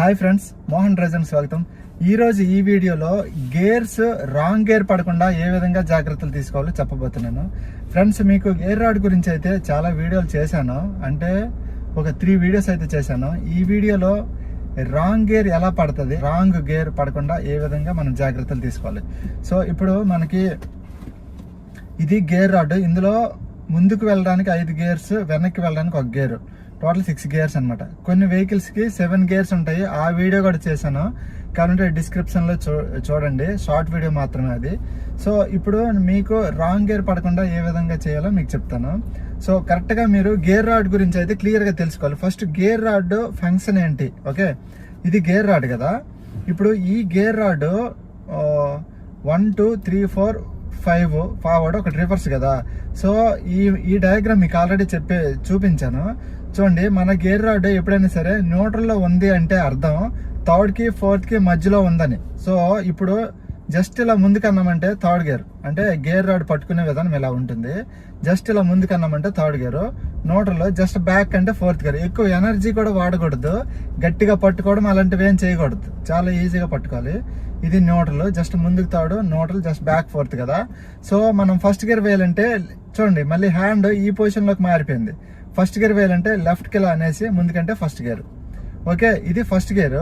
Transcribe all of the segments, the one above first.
Hi friends Mohan Ryzen స్వాగతం. ఈ రోజు ఈ వీడియోలో గేర్స్ రాంగ్ గేర్ పడకుండా ఏ విధంగా జాగ్రత్తలు తీసుకోవాలో చెప్పబోతున్నాను. ఫ్రెండ్స్ మీకు గేర్ రాడ్ గురించి అయితే చాలా వీడియోలు చేశాను. అంటే ఒక త్రీ వీడియోస్ అయితే చేశాను. ఈ వీడియోలో రాంగ్ గేర్ ఎలా పడుతుంది రాంగ్ గేర్ పడకుండా ఏ విధంగా మనం జాగ్రత్తలు తీసుకోవాలి. సో ఇప్పుడు మనకి ఇది గేర్ రాడ్. ఇందులో ముందుకు వెళ్ళడానికి ఐదు గేర్స్ వెనక్కి వెళ్ళడానికి ఒక గేర్. టోటల్ సిక్స్ గేర్స్ అనమాట కొన్ని వెహికల్స్కి సెవెన్ గేర్స్ ఉంటాయి. ఆ వీడియో కూడా చేశాను. కాబట్టి డిస్క్రిప్షన్లో చూ చూడండి. షార్ట్ వీడియో మాత్రమే అది. సో ఇప్పుడు మీకు రాంగ్ గేర్ పడకుండా ఏ విధంగా చేయాలో మీకు చెప్తాను. సో కరెక్ట్గా మీరు గేర్ రాడ్ గురించి అయితే క్లియర్గా తెలుసుకోవాలి. ఫస్ట్ గేర్ రాడ్ ఫంక్షన్ ఏంటి? ఓకే? ఇది గేర్ రాడ్ కదా? ఇప్పుడు ఈ gear rod one two three four five forward ఒకటి రివర్స్ కదా? సో ఈ ఈ డయాగ్రామ్ మీకు ఆల్రెడీ చెప్పే చూపించాను. చూడండి మన గేర్ రాడ్ ఎప్పుడైనా సరే న్యూట్రల్లో ఉంది అంటే అర్థం థర్డ్కి ఫోర్త్కి మధ్యలో ఉందని. సో ఇప్పుడు జస్ట్ ఇలా ముందుకన్నామంటే థర్డ్ గేర్. అంటే గేర్ రాడ్ పట్టుకునే విధానం ఇలా ఉంటుంది. జస్ట్ ఇలా ముందుకన్నామంటే third gear. Neutral just back అంటే ఫోర్త్ గేర్. ఎక్కువ ఎనర్జీ కూడా వాడకూడదు. గట్టిగా పట్టుకోవడం అలాంటివి ఏం చేయకూడదు. చాలా ఈజీగా పట్టుకోవాలి. ఇది న్యూట్రల్. జస్ట్ ముందుకు తాడు న్యూట్రల్ జస్ట్ బ్యాక్ ఫోర్త్ కదా. సో మనం ఫస్ట్ గేర్ వేయాలంటే చూడండి మళ్ళీ హ్యాండ్ ఈ పొజిషన్లోకి మారిపోయింది. ఫస్ట్ గేర్ వేయాలంటే లెఫ్ట్ కిలా అనేసి ముందుకంటే ఫస్ట్ గేర్. ఓకే ఇది ఫస్ట్ గేర్.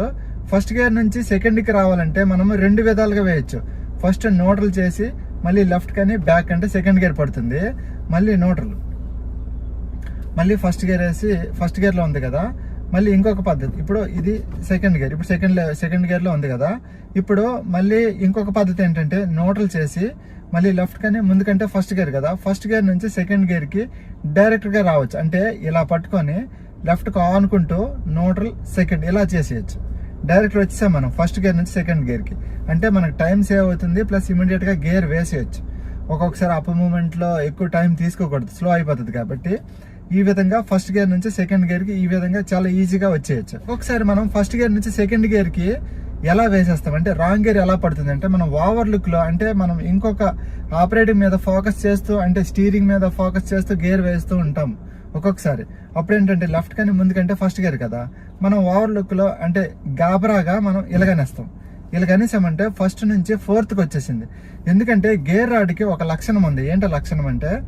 ఫస్ట్ గేర్ నుంచి సెకండ్కి రావాలంటే మనము రెండు విధాలుగా వేయొచ్చు. ఫస్ట్ న్యూట్రల్ చేసి మళ్ళీ లెఫ్ట్ కానీ బ్యాక్ అంటే సెకండ్ గేర్ పడుతుంది. మళ్ళీ న్యూట్రల్ మళ్ళీ ఫస్ట్ గేర్ వేసి ఫస్ట్ గేర్లో ఉంది కదా మళ్ళీ ఇంకొక పద్ధతి. ఇప్పుడు ఇది సెకండ్ గేర్ ఇప్పుడు సెకండ్ సెకండ్ గేర్లో ఉంది కదా. ఇప్పుడు మళ్ళీ ఇంకొక పద్ధతి ఏంటంటే న్యూట్రల్ చేసి మళ్ళీ లెఫ్ట్ కానీ ముందుకంటే ఫస్ట్ గేర్ కదా. ఫస్ట్ గేర్ నుంచి సెకండ్ గేర్కి డైరెక్ట్గా రావచ్చు. అంటే ఇలా పట్టుకొని లెఫ్ట్కి ఆనుకుంటూ నోటల్ సెకండ్ ఇలా చేసేయచ్చు. డైరెక్ట్ వచ్చేసాం మనం. ఫస్ట్ గేర్ నుంచి సెకండ్ గేర్కి అంటే మనకు టైం సేవ్ అవుతుంది ప్లస్ ఇమీడియట్గా గేర్ వేసేయచ్చు. ఒక్కొక్కసారి అప్ మూమెంట్లో ఎక్కువ టైం తీసుకోకూడదు. స్లో అయిపోతుంది కాబట్టి ఈ విధంగా ఫస్ట్ గేర్ నుంచి సెకండ్ గేర్కి ఈ విధంగా చాలా ఈజీగా వచ్చేయచ్చు. ఒకసారి మనం ఫస్ట్ గేర్ నుంచి సెకండ్ గేర్కి ఎలా వేసేస్తాం? అంటే రాంగ్ గేర్ ఎలా పడుతుంది? అంటే మనం ఓవర్ లుక్లో అంటే మనం ఇంకొక ఆపరేటింగ్ మీద ఫోకస్ చేస్తూ అంటే స్టీరింగ్ మీద ఫోకస్ చేస్తూ గేర్ వేస్తూ ఉంటాం. ఒక్కొక్కసారి. అప్పుడు ఏంటంటే లెఫ్ట్ కానీ ముందుకంటే ఫస్ట్ గేర్ కదా. మనం ఓవర్ లుక్లో అంటే గాబరాగా మనం ఇలాగనేస్తాం. ఇలాగనేసామంటే ఫస్ట్ నుంచి ఫోర్త్కి వచ్చేసింది. ఎందుకంటే గేర్ రాడ్కి ఒక లక్షణం ఉంది. ఏంటో లక్షణం అంటే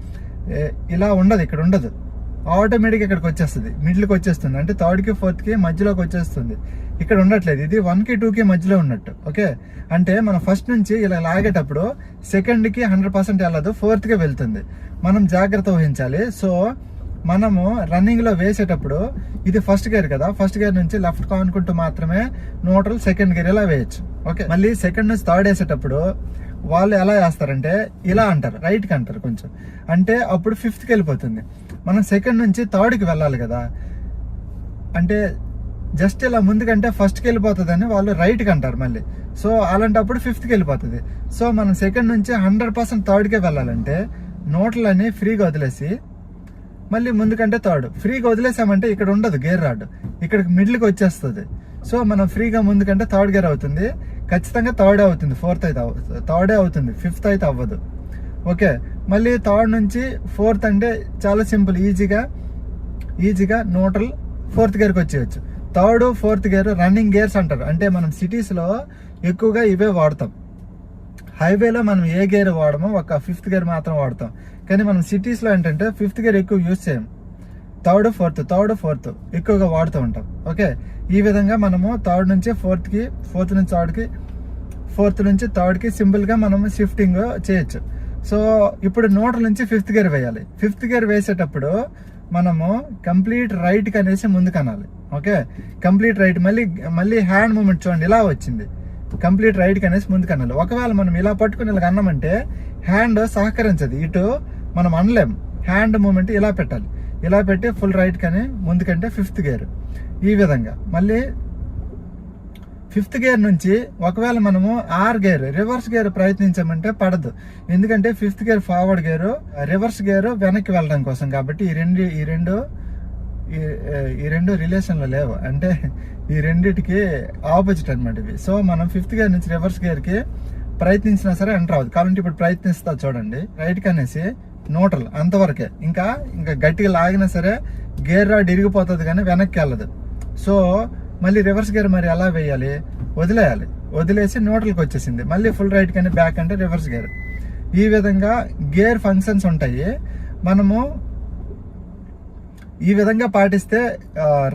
ఇలా ఉండదు ఇక్కడ ఉండదు. ఆటోమేటిక్ ఇక్కడికి వచ్చేస్తుంది. మిడిల్కి వచ్చేస్తుంది. అంటే థర్డ్కి ఫోర్త్కి మధ్యలోకి వచ్చేస్తుంది. ఇక్కడ ఉండట్లేదు. ఇది వన్కి టూకి మధ్యలో ఉన్నట్టు. ఓకే? అంటే మనం ఫస్ట్ నుంచి ఇలా లాగేటప్పుడు సెకండ్కి హండ్రెడ్ పర్సెంట్ వెళ్ళదు ఫోర్త్కి వెళ్తుంది. మనం జాగ్రత్త వహించాలి. సో మనము రన్నింగ్లో వేసేటప్పుడు ఇది ఫస్ట్ గేర్ కదా. ఫస్ట్ గేర్ నుంచి లెఫ్ట్ కానుకుంటూ మాత్రమే న్యూట్రల్ సెకండ్ గేర్ ఇలా వేయచ్చు. ఓకే? మళ్ళీ సెకండ్ నుంచి థర్డ్ వేసేటప్పుడు వాళ్ళు ఎలా వేస్తారంటే ఇలా అంటారు. రైట్కి అంటారు కొంచెం. అంటే అప్పుడు ఫిఫ్త్కి వెళ్ళిపోతుంది. మనం సెకండ్ నుంచి థర్డ్కి వెళ్ళాలి కదా. అంటే జస్ట్ ఇలా ముందుకంటే ఫస్ట్కి వెళ్ళిపోతుంది అని వాళ్ళు రైట్కి అంటారు మళ్ళీ. సో అలాంటప్పుడు ఫిఫ్త్కి వెళ్ళిపోతుంది. సో మనం సెకండ్ నుంచి హండ్రెడ్ పర్సెంట్ థర్డ్కే వెళ్ళాలంటే నోట్లని ఫ్రీగా వదిలేసి మళ్ళీ ముందుకంటే థర్డ్ ఫ్రీగా వదిలేసామంటే ఇక్కడ ఉండదు గేర్ రాడ్. ఇక్కడికి మిడిల్కి వచ్చేస్తుంది. సో మనం ఫ్రీగా ముందుకంటే థర్డ్ గేర్ అవుతుంది. ఖచ్చితంగా థర్డ్ అవుతుంది. ఫోర్త్ అయితే థర్డే అవుతుంది. ఫిఫ్త్ అయితే అవ్వదు. ఓకే. మళ్ళీ థర్డ్ నుంచి ఫోర్త్ అంటే చాలా సింపుల్ ఈజీగా ఈజీగా న్యూట్రల్ ఫోర్త్ గేర్కి వచ్చేయచ్చు. Third fourth gear running gears అంటారు. అంటే మనం సిటీస్లో ఎక్కువగా ఇవే వాడతాం. హైవేలో మనం ఏ గేర్ వాడమో ఒక ఫిఫ్త్ గేర్ మాత్రం వాడతాం. కానీ మనం సిటీస్లో ఏంటంటే ఫిఫ్త్ గేర్ ఎక్కువ యూజ్ చేయం. థర్డ్ ఫోర్త్ థర్డ్ ఫోర్త్ ఎక్కువగా వాడుతూ ఉంటాం. ఓకే. ఈ విధంగా మనము థర్డ్ నుంచి ఫోర్త్కి ఫోర్త్ నుంచి థర్డ్కి ఫోర్త్ నుంచి థర్డ్కి సింపుల్గా మనము షిఫ్టింగ్ చేయొచ్చు. సో ఇప్పుడు నోట్ల నుంచి ఫిఫ్త్ గేర్ వేయాలి. ఫిఫ్త్ గేర్ వేసేటప్పుడు మనము కంప్లీట్ రైట్ కనేసి అనేసి ముందుకు అనాలి ఓకే? కంప్లీట్ రైట్ మళ్ళీ మళ్ళీ హ్యాండ్ మూమెంట్ చూడండి ఇలా వచ్చింది. కంప్లీట్ రైట్ కనేసి అనేసి ముందుకు అనాలి ఒకవేళ మనం ఇలా పట్టుకుని ఇలా అన్నామంటే హ్యాండ్ సహకరించదు. ఇటు మనం అనలేం. హ్యాండ్ మూమెంట్ ఇలా పెట్టాలి. ఇలా పెట్టి ఫుల్ రైట్ కానీ ముందుకంటే ఫిఫ్త్ గేర్. ఈ విధంగా. మళ్ళీ ఫిఫ్త్ గేర్ నుంచి ఒకవేళ మనము ఆర్ గేర్ రివర్స్ గేర్ ప్రయత్నించామంటే పడదు. ఎందుకంటే fifth gear forward gear reverse gear వెనక్కి వెళ్ళడం కోసం. కాబట్టి ఈ రెండు ఈ రెండు ఈ- ఈ రెండు రిలేషన్లు లేవు. అంటే ఈ రెండిటికి ఆపోజిట్ అనమాట ఇవి. సో మనం ఫిఫ్త్ గేర్ నుంచి రివర్స్ గేర్కి ప్రయత్నించినా సరే ఎంటర్ అవ్వదు. కాబట్టి ఇప్పుడు ప్రయత్నిస్తా చూడండి. రైట్ కనేసి న్యూట్రల్ అంతవరకే. ఇంకా ఇంకా గట్టిగా లాగినా సరే గేర్ రాడ్ ఇరిగిపోతుంది కానీ వెనక్కి వెళ్ళదు. సో మళ్ళీ రివర్స్ గేర్ మరి ఎలా వేయాలి? వదిలేయాలి. వదిలేసి న్యూట్రల్కి వచ్చేసింది. మళ్ళీ ఫుల్ రైట్ కానీ బ్యాక్ అంటే రివర్స్ గేర్ ఈ విధంగా గేర్ ఫంక్షన్స్ ఉంటాయి. మనము ఈ విధంగా పాటిస్తే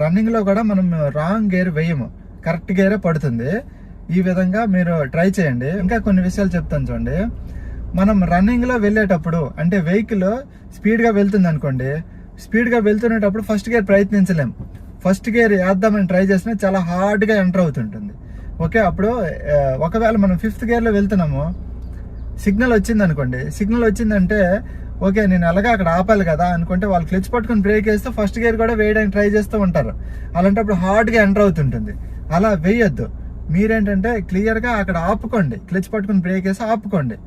రన్నింగ్లో కూడా మనం రాంగ్ గేర్ వేయము. కరెక్ట్ గేరే పడుతుంది. ఈ విధంగా మీరు ట్రై చేయండి. ఇంకా కొన్ని విషయాలు చెప్తాను చూడండి. మనం రన్నింగ్లో వెళ్ళేటప్పుడు అంటే వెహికల్ స్పీడ్గా వెళ్తుంది అనుకోండి స్పీడ్గా వెళ్తున్నప్పుడు ఫస్ట్ గేర్ ప్రయత్నించలేం. ఫస్ట్ గేర్ వేద్దామని ట్రై చేసినా చాలా హార్డ్గా ఎంటర్ అవుతుంటుంది. ఓకే అప్పుడు ఒకవేళ మనం ఫిఫ్త్ గేర్లో వెళ్తున్నాము సిగ్నల్ వచ్చింది అనుకోండి. సిగ్నల్ వచ్చిందంటే ఓకే నేను ఎలాగా అక్కడ ఆపాలి కదా అనుకుంటే వాళ్ళు క్లిచ్ పట్టుకొని బ్రేక్ వేస్తే ఫస్ట్ గేర్ కూడా వేయడానికి ట్రై చేస్తూ ఉంటారు. అలాంటప్పుడు హార్డ్గా ఎంటర్ అవుతుంటుంది. అలా వేయొద్దు. మీరేంటంటే క్లియర్గా అక్కడ ఆపుకోండి. క్లిచ్ పట్టుకొని బ్రేక్ వేసి ఆపుకోండి.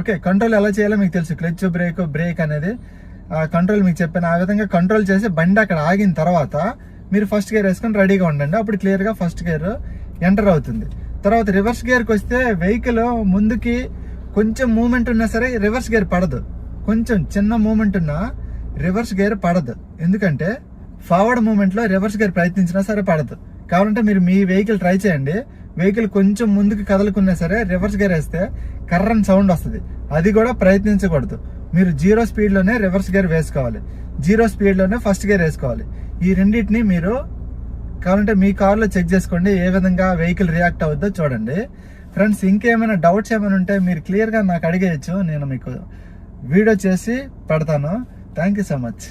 ఓకే కంట్రోల్ ఎలా చేయాలో మీకు తెలుసు. క్లిచ్ బ్రేక్ బ్రేక్ అనేది కంట్రోల్ మీకు చెప్పాను. ఆ విధంగా కంట్రోల్ చేసి బండి అక్కడ ఆగిన తర్వాత మీరు ఫస్ట్ గేర్ వేసుకొని రెడీగా ఉండండి. అప్పుడు క్లియర్గా ఫస్ట్ గేర్ ఎంటర్ అవుతుంది. తర్వాత రివర్స్ గేర్కి వస్తే వెహికల్ ముందుకి కొంచెం మూమెంట్ ఉన్నా సరే రివర్స్ గేర్ పడదు. కొంచెం చిన్న మూమెంట్ ఉన్నా రివర్స్ గేర్ పడదు. ఎందుకంటే ఫార్వర్డ్ మూమెంట్లో రివర్స్ గేర్ ప్రయత్నించినా సరే పడదు. కావాలంటే మీరు మీ వెహికల్ ట్రై చేయండి. వెహికల్ కొంచెం ముందుకు కదలకున్నా సరే రివర్స్ గేర్ వేస్తే కర్రన్ సౌండ్ వస్తుంది. అది కూడా ప్రయత్నించకూడదు. మీరు జీరో స్పీడ్లోనే రివర్స్ గేర్ వేసుకోవాలి. జీరో స్పీడ్లోనే ఫస్ట్ గేర్ వేసుకోవాలి. ఈ రెండింటిని మీరు కావాలంటే మీ కార్లో చెక్ చేసుకోండి ఏ విధంగా వెహికల్ రియాక్ట్ అవుద్దో చూడండి. ఫ్రెండ్స్ ఇంకేమైనా డౌట్స్ ఏమైనా ఉంటే మీరు క్లియర్గా నాకు అడిగేయచ్చు. నేను మీకు వీడియో చేసి పెడతాను. Thank you so much.